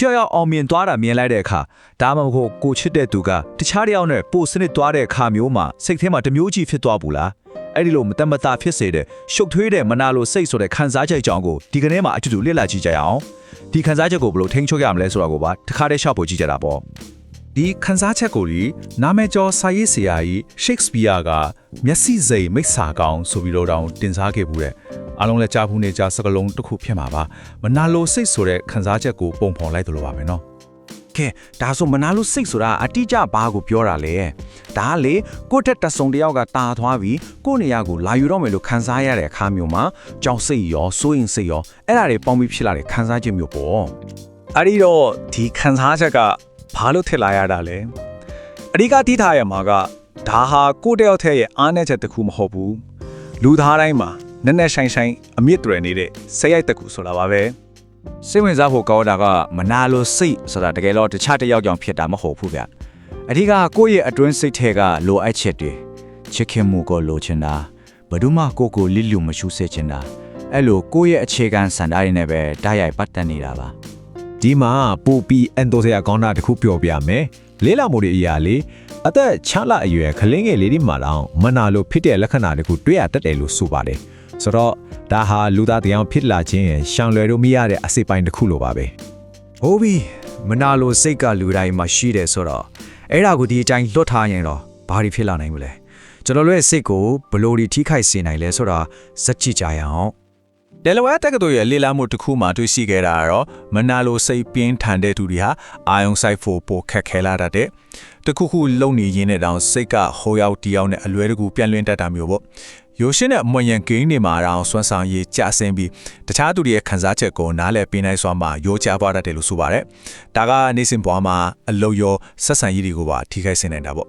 တယောက်ယောက်အောင်မြင်သွားတာမြင်လိုက်တဲ့အခါဒါမှမဟုတ်ကိုချစ်တဲ့သူကတခြားတစ်ယောက်နဲ့ပိုစနစ်သွားတဲ့အခါမျိုးမှာစိတ်ထဲမှာတစ်မျိုးကြီးဖြစ်သွားဘူးလားအဲ့ဒီလိုမတမတာဖြစ်စေတဲ့ရှုပ်ထွေးတဲ့မနာလိုစိတ်ဆိုတဲ့ခံစားချက်ကြောင့်ကိုဒီကနေ့မှာအတူတူလေ့လာကြည့်ကြရအောင်ဒီခံစားချက်ကိုဘယ်လိုထိန်းချုပ်ရမလဲဆိုတာကိုပါတစ်ခါတည်းရှောက်ဖို့ကြည့်ကြတာပေါ့ဒီခန်းစားချက်ကိုဒီနာမည်ကျော်စာရေးဆရာကြီးရှိတ်စပီယာကမျက်စိစိမ်မိတ်ဆာကောင်းဆိုပြီးတော့တောင်တင်စားခဲ့ဘူးတဲ့ အားလုံးလည်းကြားဘူးနေကြစကလုံးတစ်ခုဖြစ်မှာပါမနာလိုစိတ်ဆိုတဲ့ခန်းစားချက်ကိုပုံဖော်လိုက်တယ်လို့ပါပဲနော်ကဲဒါဆိုမနာလို့စိတ်ဆိုတာအတိအကျဘာကိုပြောတာလဲဒါကလေကိုယ့်တက်တဆုံတယောက်ကတာသွားပြီးကိုယ့်နေရာကိုလာယူတော့မယ်လို့ခံစားရတဲ့အခါမျိုးမှာကြောက်စိတ်ရောစိုးရင်စိတ်ရောအဲ့ဒါတွေပေါင်းပြီးဖြစ်လာတဲ့ခံစားချက်မျိုးပေါ့အဲ့ဒီတော့ဒီခံစားချက်ကဘာလို့ထစ်လာရတာလဲအဓိကတိထားရမှာကဒါဟာကိုယ့်တယောက်တည်းရဲ့အားနည်းချက်တစ်ခုမဟုတ်ဘူးလူသားတိုင်းမှာ နက်နက်ရှိုင်းရှိုင်းအမြင့်တွယ်နေတဲ့ဆဲရိုက်တစ်ခုဆိုတာပါပဲစိတ်ဝင်စားဖို့ကောင်းတာကမနာလို့စိတ်ဆိုတာတကယ်တော့တခြားတစ်ယောက်ကြောင့်ဖြစ်တာမဟုတ်ဘူးဗျအဓိကကိုယ့်ရဲ့အတွင်းစိတ်ထဲကလိုအပ်ချက်တွေချစ်ခင်မှုကိုလိုချင်တာဘယ်သူမှကိုယ့်ကိုလစ်လူမရှုစေချင်တာအဲ့လိုကိုယ့်ရဲ့အခြေခံစံသားတွေနဲ့ပဲတိုက်ရိုက်ပတ်သက်နေတာပါဒီမှာပိုပီအန်တိုဆရာကောင်းတာတစ်ခုပြောပြမယ်လေးလာမှုတွေအရာလေးအသက်ချလအရွယ်ခလင်းငယ်လေးဒီမှာတော့မနာလို့ဖြစ်တဲ့လက္ခဏာတခုတွေ့ရတတ်တယ်လို့ဆိုပါတယ် ဆိုတော့ဒါဟာလူသားတရားဖြစ်လာခြင်းရဲ့ရှောင်လွယ်လို့မရတဲ့အစိပ်ပိုင်းတစ်ခုလိုပါပဲဟုတ်ပြီမနာလိုစိတ်ကလူတိုင်းမှာရှိတယ်ဆိုတော့အဲ့ဒါကိုဒီအတိုင်းလွတ်ထားရင်တော့ဘာတွေဖြစ်လာနိုင်မလဲကျွန်တော်တို့ရဲ့စိတ်ကိုဘယ်လိုဒီထိခိုက်စေနိုင်လဲဆိုတာစက်ကြည့်ကြရအောင်တယ်လဝဲတက္ကသိုလ်ရဲ့လေ့လာမှုတစ်ခုမှတွေ့ရှိခဲ့တာကတော့မနာလိုစိတ်ပြင်းထန်တဲ့သူတွေဟာအာယုံဆိုင်ဖို့ပိုခက်ခဲလာတတ်တဲ့တခုခုလုံနေရင်းနဲ့တောင်စိတ်ကဟိုရောက်တီရောက်နဲ့အလွဲတကူပြန့်လွင့်တတ်တာမျိုးပေါ့ ရိုရှင်းတဲ့အမွန်ရန်ဂိမ်းတွေမှာတော့စွမ်းဆောင်ရည်ကြဆင်းပြီးတခြားသူတွေရဲ့ခံစားချက်ကိုနားလည်ပေးနိုင်စွာမှာရိုးချသွားတတ်တယ်လို့ဆိုပါတယ်ဒါကနေစဉ်ဘွားမှာအလုတ်ရောဆက်ဆံရည်တွေကိုပါထိခိုက်စေနိုင်တာပေါ့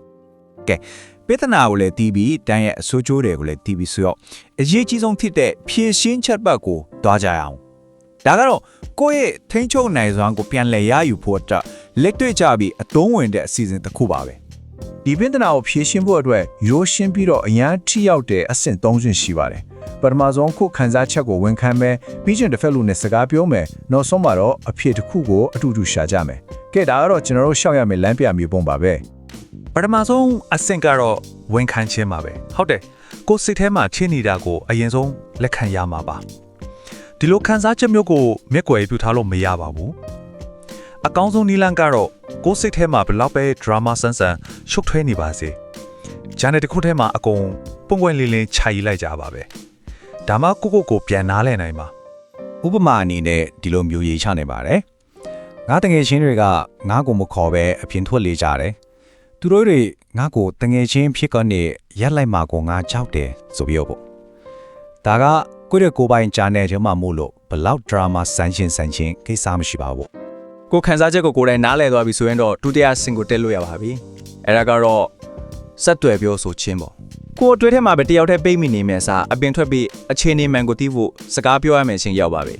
ကဲပေတနာကိုလည်းတီးပြီးတန်းရဲ့အဆိုးကျိုးတွေကိုလည်းတီးပြီးဆိုတော့အရေးကြီးဆုံးဖြစ်တဲ့ဖြည့်ရှင်းချက်ပတ်ကိုတွားကြရအောင်ဒါကတော့ကိုယ့်ရဲ့ထိန်းချုပ်နိုင်စွမ်းကိုပြန်လည်ရယူဖို့အတွက်လက်တွေ့ကြပြီးအတုံးဝင်တဲ့အစီအစဉ်တစ်ခုပါပဲ ဒီပင်တနာကိုဖြည့်ရှင်းဖို့အတွက်ရိုးရှင်းပြီးတော့အရန်ထိရောက်တဲ့အဆင့်၃ဆင့်ရှိပါတယ်ပထမဆုံးခုခန်းစားချက်ကိုဝန်ခံမယ်ပြီးကျင်တစ်ဖက်လူနဲ့စကားပြောမယ်နောက်ဆုံးမှာတော့အဖြစ်တစ်ခုကိုအတူတူရှာကြမယ်ကဲဒါကတော့ကျွန်တော်တို့ရှောက်ရမယ်လမ်းပြမျိုးပုံပါပဲပထမဆုံးအဆင့်ကတော့ဝန်ခံခြင်းပါပဲဟုတ်တယ်ကိုယ်စိတ်ထဲမှာထင်နေတာကိုအရင်ဆုံးလက်ခံရမှာပါဒီလိုခံစားချက်မျိုးကိုမျက်ကွယ်ပြုထားလို့မရပါဘူး အကောင်းဆုံးနည်းလမ်းကတော့ကိုယ်စိတ်ထဲမှာဘယ်လောက်ပဲဒရာမာဆန်းဆန်းရှုပ်ထွေးနေပါစေဂျန်နယ်တစ်ခုထဲမှာအကုန်ပွင့်ပွင့်လင်းလင်းခြာရီလိုက်ကြပါပဲဒါမှကိုကိုကိုပြန်နားလည်နိုင်ပါဥပမာအနေနဲ့ဒီလိုမျိုးရေးချနိုင်ပါတယ်ငါတငယ်ချင်းတွေကငါ့ကိုမခေါ်ပဲအပြင်ထွက်လေကြတယ်သူတို့တွေငါ့ကိုတငယ်ချင်းဖြစ်ကနေရက်လိုက်မှာကိုငါကြောက်တယ်ဆိုပြီးတော့ပေါ့ဒါကကိုယ့်ရဲ့ကိုယ်ပိုင်ဂျာနယ်ထဲမှာမို့လို့ဘလောက်ဒရာမာဆန်းရှင်ဆန်းရှင်ကိစ္စမရှိပါဘူး ကိုခံစားချက်ကိုကိုယ်တိုင်နားလည်သွားပြီဆိုရင်တော့ဒုတိယဆင့်ကိုတက်လို့ရပါပြီအဲ့ဒါကတော့ဆက်တွယ်ပြောဆိုခြင်းပေါ့ကိုယ်အတွေ့ထဲမှာပဲတယောက်တည်းပိတ်မိနေမယ်စားအပြင်ထွက်ပြီးအခြေအနေမှန်ကိုသိဖို့စကားပြောရမယ်အချိန်ရောက်ပါပြီ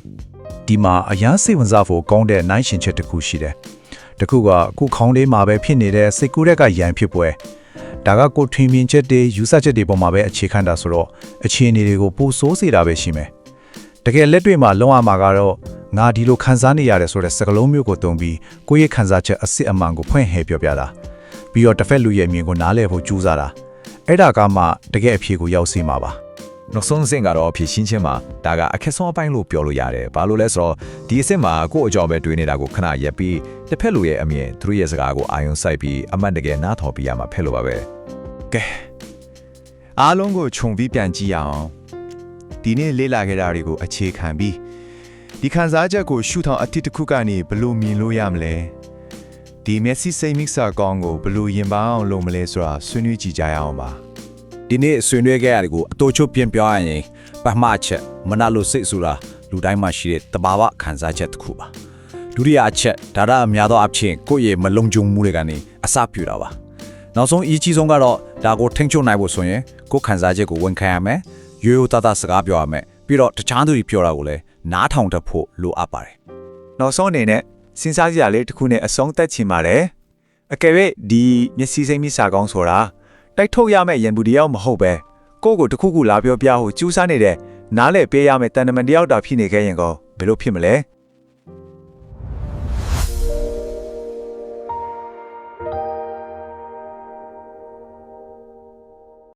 ဒီမှာအရန်စိတ်ဝင်စားဖို့ကောင်းတဲ့နိုင်ရှင်ချက်တစ်ခုရှိတယ်။တစ်ခုကခုခေါင်းလေးမှာပဲဖြစ်နေတဲ့စိတ်ကူးရက်ကရန်ဖြစ်ပွဲ။ဒါကကိုထွင်မြင်ချက်တွေယူဆချက်တွေပေါ်မှာပဲအခြေခံတာဆိုတော့အခြေအနေတွေကိုပိုဆိုးစေတာပဲရှိမယ်။တကယ်လက်တွေ့မှာလုံးဝမှာကတော့ ငါဒီလိုခံစားနေရတယ်ဆိုတဲ့စကားလုံးမျိုးကိုတုံပြီးကိုယ့်ရဲ့ခံစားချက်အစစ်အမှန်ကိုဖွင့်ဟဲပြောပြတာ။ပြီးတော့တစ်ဖက်လူရဲ့အမြင်ကိုနားလည်ဖို့ကြိုးစားတာ။အဲ့ဒါကမှတကယ်အဖြေကိုရောက်စေမှာပါ။နောက်ဆုံးအဆင့်ကတော့ဖြည့်ရှင်းခြင်းမှာဒါကအခက်ဆုံးအပိုင်းလို့ပြောလို့ရတယ်ဘာလို့လဲဆိုတော့ဒီအဆင့်မှာကိုယ့်အကြောင်းပဲတွေးနေတာကိုခဏရက်ပြီးတစ်ဖက်လူရဲ့အမြင်သူတို့ရဲ့စကားကိုအာရုံစိုက်ပြီးအမှန်တကယ်နားထောင်ပြရမှာဖက်လို့ပါပဲကဲအားလုံးကိုခြုံပြီးပြန်ကြည့်ရအောင်ဒီနေ့လေ့လာခဲ့တာတွေကိုအခြေခံပြီး ဒီခံစားချက်ကိုရှုထောင်အတစ်တစ်ခုကနေဘယ်လို့မြင်လို့ရမလဲဒီမျက်စိစိတ်မိစ္ဆာကောင်းကိုဘယ်လို့ရင်ပါအောင်လုပ်မလဲဆိုတာဆွေးနွေးကြည့်ကြရအောင်ပါဒီနေ့ဆွေးနွေးခဲ့ရတယ်ကိုအတူချုပ်ပြင်ပြောရရင်ပထမအချက်မနာလို့စိတ်ဆိုတာလူတိုင်းမှာရှိတဲ့တဘာဝခံစားချက်တစ်ခုပါဒုတိယအချက်ဒါရအများသောအဖြစ်ကိုယ့်ရဲ့မလုံခြုံမှုတွေကနေအစပြုတာပါနောက်ဆုံးအရေးကြီးဆုံးကတော့ဒါကိုထိန်းချုပ်နိုင်ဖို့ဆိုရင်ကိုယ်ခံစားချက်ကိုဝန်ခံရမယ်ရိုးရိုးသားသားစကားပြောရမယ်ပြီးတော့တခြားသူတွေပြောတာကိုလည်း နားထောင်တတ်ဖို့လိုအပ်ပါတယ်နောက်ဆုံးအနေနဲ့စဉ်းစားကြရလေးတစ်ခုနဲ့အဆုံးသက်ချင်ပါတယ်အကယ်၍ဒီမျက်စိစိတ်မိစ္ဆာကောင်းဆိုတာတိုက်ထုတ်ရမယ့်ရန်ဘူးတယောက်မဟုတ်ပဲကိုယ့်ကိုတစ်ခုခုလာပြောပြဖို့ကြိုးစားနေတဲ့နားလေပေးရမယ့်တန်တမန်တယောက်တာဖြစ်နေခဲ့ရင်ကောဘယ်လိုဖြစ်မလဲ